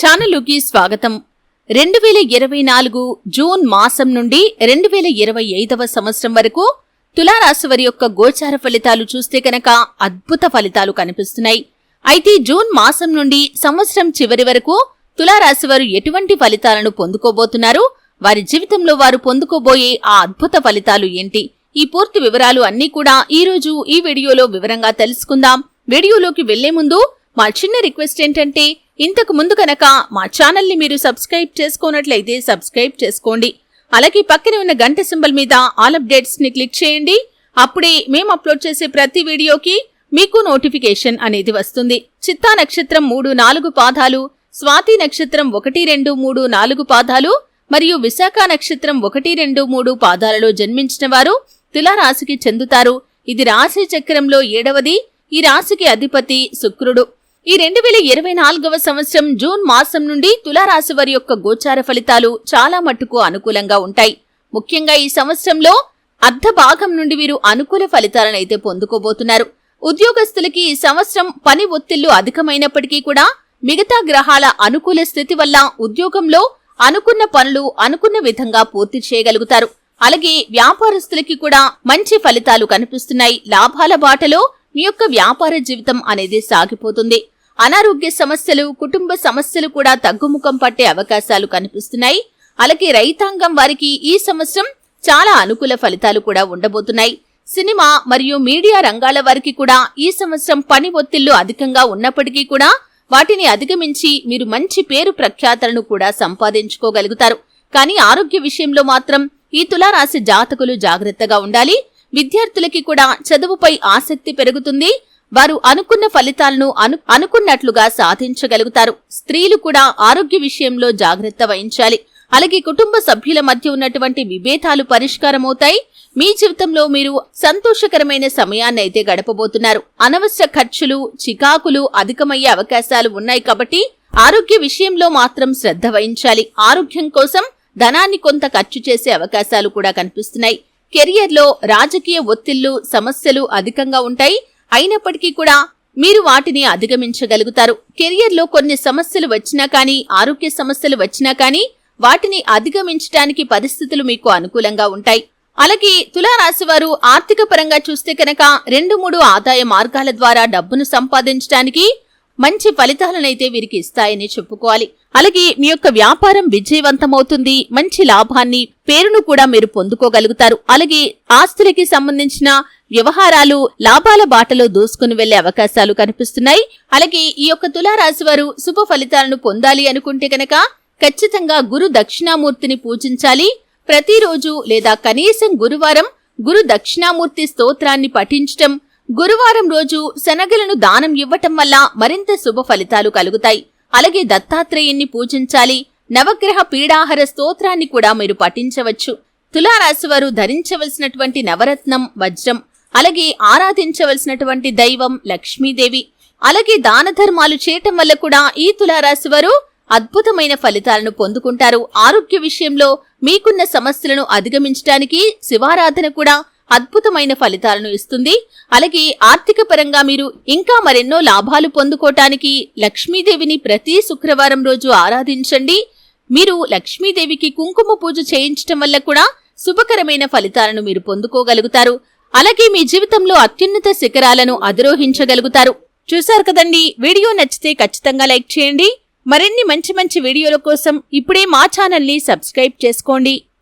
ఛానలుకి స్వాగతం. రెండు వేల ఇరవై నాలుగు జూన్ మాసం నుండి రెండు వేల ఇరవై ఐదవ సంవత్సరం వరకు తులారాశి వారి యొక్క గోచార ఫలితాలు చూస్తే కనుక అద్భుత ఫలితాలు కనిపిస్తున్నాయి. అయితే జూన్ మాసం నుండి సంవత్సరం చివరి వరకు తులారాశి వారు ఎటువంటి ఫలితాలను పొందుకోబోతున్నారు? వారి జీవితంలో వారు పొందుకోబోయే ఆ అద్భుత ఫలితాలు ఏంటి? ఈ పూర్తి వివరాలు అన్నీ కూడా ఈ రోజు ఈ వీడియోలో వివరంగా తెలుసుకుందాం. వీడియోలోకి వెళ్ళే ముందు మా చిన్న రిక్వెస్ట్ ఏంటంటే ఇంతకు ముందు కనుక మా ఛానల్ని మీరు సబ్స్క్రైబ్ చేసుకోనట్లయితే సబ్స్క్రైబ్ చేసుకోండి. అలాగే పక్కనే ఉన్న గంట సింబల్ మీద ఆల్ అప్డేట్స్ని క్లిక్ చేయండి. అప్పుడే మేము అప్లోడ్ చేసే ప్రతి వీడియోకి మీకు నోటిఫికేషన్ అనేది వస్తుంది. చిత్తా నక్షత్రం మూడు నాలుగు పాదాలు స్వాతి నక్షత్రం ఒకటి రెండు మూడు నాలుగు పాదాలు మరియు విశాఖ నక్షత్రం ఒకటి రెండు మూడు పాదాలలో జన్మించిన వారు తులారాశికి చెందుతారు. ఇది రాశి చక్రంలో ఏడవది. ఈ రాశికి అధిపతి శుక్రుడు. ఈ రెండు వేల ఇరవై నాలుగవ సంవత్సరం జూన్ మాసం నుండి తులారాశి వారి యొక్క గోచార ఫలితాలు చాలా మట్టుకు అనుకూలంగా ఉంటాయి. ముఖ్యంగా ఈ సంవత్సరంలో అర్ధ భాగం నుండి వీరు అనుకూల ఫలితాలను అయితే పొందుకోబోతున్నారు. ఉద్యోగస్తులకి ఈ సంవత్సరం పని ఒత్తిళ్ళు అధికమైనప్పటికీ కూడా మిగతా గ్రహాల అనుకూల స్థితి వల్ల ఉద్యోగంలో అనుకున్న పనులు అనుకున్న విధంగా పూర్తి చేయగలుగుతారు. అలాగే వ్యాపారస్తులకి కూడా మంచి ఫలితాలు కనిపిస్తున్నాయి. లాభాల బాటలో మీ యొక్క వ్యాపార జీవితం అనేది సాగిపోతుంది. అనారోగ్య సమస్యలు కుటుంబ సమస్యలు కూడా తగ్గుముఖం పట్టే అవకాశాలు కనిపిస్తున్నాయి. అలాగే రైతాంగం వారికి ఈ సంవత్సరం చాలా అనుకూల ఫలితాలు కూడా ఉండబోతున్నాయి. సినిమా మరియు మీడియా రంగాల వారికి కూడా ఈ సంవత్సరం పని ఒత్తిళ్ళు అధికంగా ఉన్నప్పటికీ కూడా వాటిని అధిగమించి మీరు మంచి పేరు ప్రఖ్యాతలను కూడా సంపాదించుకోగలుగుతారు. కానీ ఆరోగ్య విషయంలో మాత్రం ఈ తులారాశి జాతకులు జాగ్రత్తగా ఉండాలి. విద్యార్థులకి కూడా చదువుపై ఆసక్తి పెరుగుతుంది. వారు అనుకున్న ఫలితాలను అను అనుకున్నట్లుగా సాధించగలుగుతారు. స్త్రీలు కూడా ఆరోగ్య విషయంలో జాగ్రత్త వహించాలి. అలాగే కుటుంబ సభ్యుల మధ్య ఉన్నటువంటి విభేదాలు పరిష్కారమవుతాయి. మీ జీవితంలో మీరు సంతోషకరమైన సమయాన్ని అయితే గడపబోతున్నారు. అనవసర ఖర్చులు చికాకులు అధికమయ్యే అవకాశాలు ఉన్నాయి కాబట్టి ఆరోగ్య విషయంలో మాత్రం శ్రద్ధ వహించాలి. ఆరోగ్యం కోసం ధనాన్ని కొంత ఖర్చు చేసే అవకాశాలు కూడా కనిపిస్తున్నాయి. కెరియర్లో రాజకీయ ఒత్తిళ్ళు సమస్యలు అధికంగా ఉంటాయి. అయినప్పటికీ కూడా మీరు వాటిని అధిగమించగలుగుతారు. కెరియర్లో కొన్ని సమస్యలు వచ్చినా కానీ ఆరోగ్య సమస్యలు వచ్చినా కానీ వాటిని అధిగమించడానికి పరిస్థితులు మీకు అనుకూలంగా ఉంటాయి. అలాగే తులారాశి వారు ఆర్థిక పరంగా చూస్తే కనుక రెండు మూడు ఆదాయ మార్గాల ద్వారా డబ్బును సంపాదించడానికి మంచి ఫలితాలనైతే వీరికి ఇస్తాయని చెప్పుకోవాలి. అలాగే మీ యొక్క వ్యాపారం విజయవంతమవుతుంది. మంచి లాభాన్ని పేరును కూడా మీరు పొందుకోగలుగుతారు. అలాగే ఆస్తులకి సంబంధించిన వ్యవహారాలు లాభాల బాటలో దూసుకుని వెళ్ళే అవకాశాలు కనిపిస్తున్నాయి. అలాగే ఈ యొక్క తులారాశి వారు శుభ ఫలితాలను పొందాలి అనుకుంటే కనుక ఖచ్చితంగా గురు దక్షిణామూర్తిని పూజించాలి. ప్రతిరోజు లేదా కనీసం గురువారం గురు దక్షిణామూర్తి స్తోత్రాన్ని పఠించటం గురువారం రోజు శనగలను దానం ఇవ్వటం వల్ల మరింత శుభ ఫలితాలు కలుగుతాయి. అలాగే దత్తాత్రేయుణ్ణి పూజించాలి. నవగ్రహ పీడాహార స్తోత్రాన్ని కూడా మీరు పఠించవచ్చు. తులారాశివారు ధరించవలసినటువంటి నవరత్నం వజ్రం అలాగే ఆరాధించవలసినటువంటి దైవం లక్ష్మీదేవి. అలాగే దాన ధర్మాలు చేయటం వల్ల కూడా ఈ తులారాశి వారు అద్భుతమైన ఫలితాలను పొందుకుంటారు. ఆరోగ్య విషయంలో మీకున్న సమస్యలను అధిగమించడానికి శివారాధన కూడా అద్భుతమైన ఫలితాలను ఇస్తుంది. అలాగే ఆర్థిక పరంగా మీరు ఇంకా మరెన్నో లాభాలు పొందుకోటానికి లక్ష్మీదేవిని ప్రతి శుక్రవారం రోజు ఆరాధించండి. మీరు లక్ష్మీదేవికి కుంకుమ పూజ చేయించటం వల్ల కూడా శుభకరమైన ఫలితాలను మీరు పొందుకోగలుగుతారు. అలాగే మీ జీవితంలో అత్యున్నత శిఖరాలను అధిరోహించగలుగుతారు. చూశారు కదండి? వీడియో నచ్చితే ఖచ్చితంగా లైక్ చేయండి. మరిన్ని మంచి మంచి వీడియోల కోసం ఇప్పుడే మా ఛానల్ని సబ్స్క్రైబ్ చేసుకోండి.